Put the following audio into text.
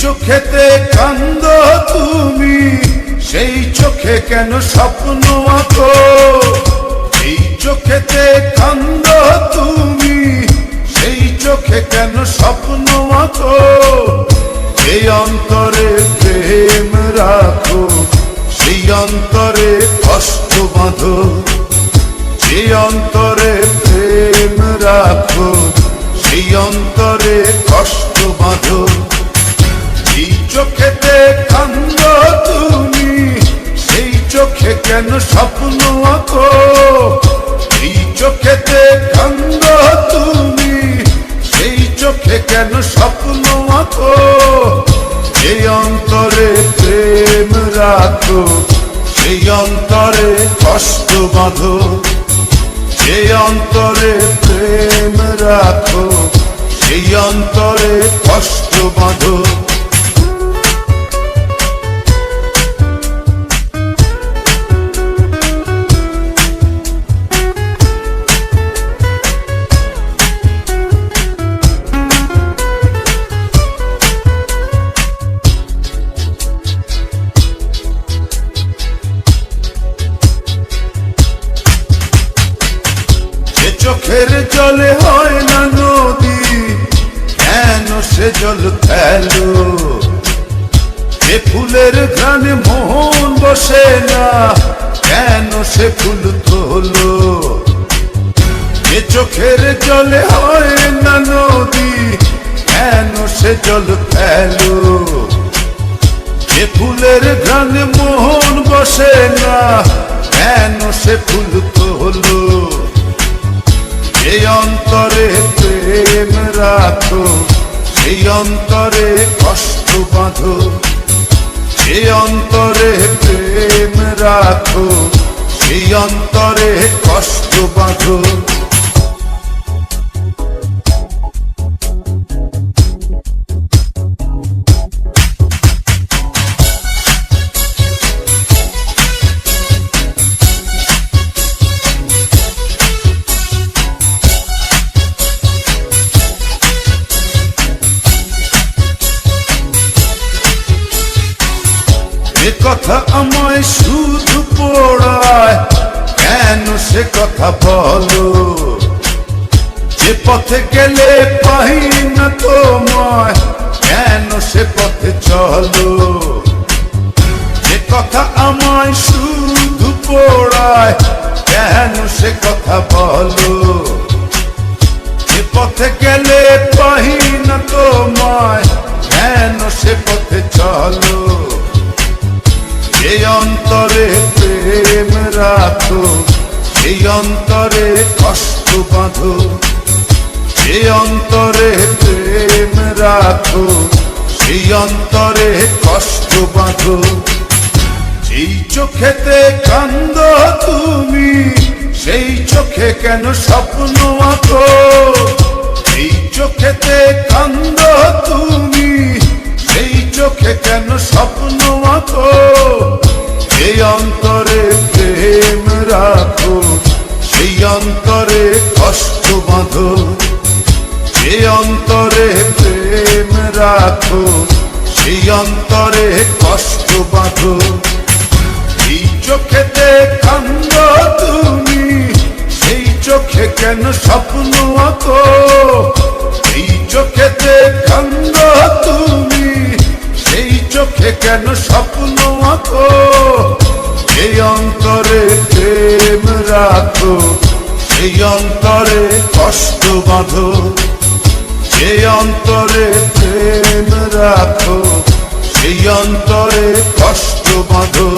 চোখেতে কান্দ তুমি, সেই চোখে কেন স্বপ্ন আঁকো? সেই চোখেতে কান্দ তুমি, সেই চোখে কেন স্বপ্ন আঁকো? সেই অন্তরে প্রেম রাখো, সেই অন্তরে কষ্ট বাঁধো। সেই অন্তরে প্রেম রাখো, সেই অন্তরে কষ্ট বাঁধো। এই চোখেতে কান্দ তুমি? সেই চোখে কেন স্বপ্ন আঁকো? এই চোখেতে কান্দ তুমি? সেই চোখে কেন স্বপ্ন আঁকো? এই অন্তরে প্রেম রাখো, সেই অন্তরে কষ্ট বাঁধো। সেই অন্তরে প্রেম রাখো, সেই অন্তরে কষ্ট বাঁধো। চোখের জলে হয় না নদী, কেন সে জল খেলো যে ফুলের ঘ্রাণে মোহন বসে না, কেন সে ফুল তোলো যে চোখের জলে হয় না নদী, কেন সে জল খেলো যে ফুলের ঘ্রাণে মোহন বসে না, কেন সে ফুল রাখো সেই অন্তরে কষ্ট বাঁধো সেই অন্তরে প্রেম রাখো সেই অন্তরে কষ্ট বাঁধো। কথা আমায় শুধু পড়ায়। কেন সে কথা বলো? যে পথে গেলে পাই না তোমায়, কেন সে পথে চলো? যে কথা আমায় শুধু পড়ায়, কেন সে কথা বলো? যে পথে গেলে পাই না তোমায়, কেন সে পথে চলো? সেই অন্তরে প্রেম রাখো সেই অন্তরে কষ্ট বাঁধো সেই অন্তরে প্রেম রাখো সেই অন্তরে কষ্ট বাঁধো। যেই চোখেতে কান্দ তুমি, সেই চোখে কেন স্বপ্ন আঁকো? অন্তরে কষ্ট বাঁধো সেই অন্তরে প্রেম রাখো, সেই অন্তরে কষ্ট বাঁধো। এই চোখেতে কান্দ তুমি, সেই চোখে কেন স্বপ্ন আঁকো? এই চোখেতে কান্দ তুমি, সেই চোখে কেন স্বপ্ন আঁকো? এই অন্তরে প্রেম রাখো সেই অন্তরে কষ্ট বাঁধো যে অন্তরে প্রেম রাখো সেই অন্তরে কষ্ট বাঁধো।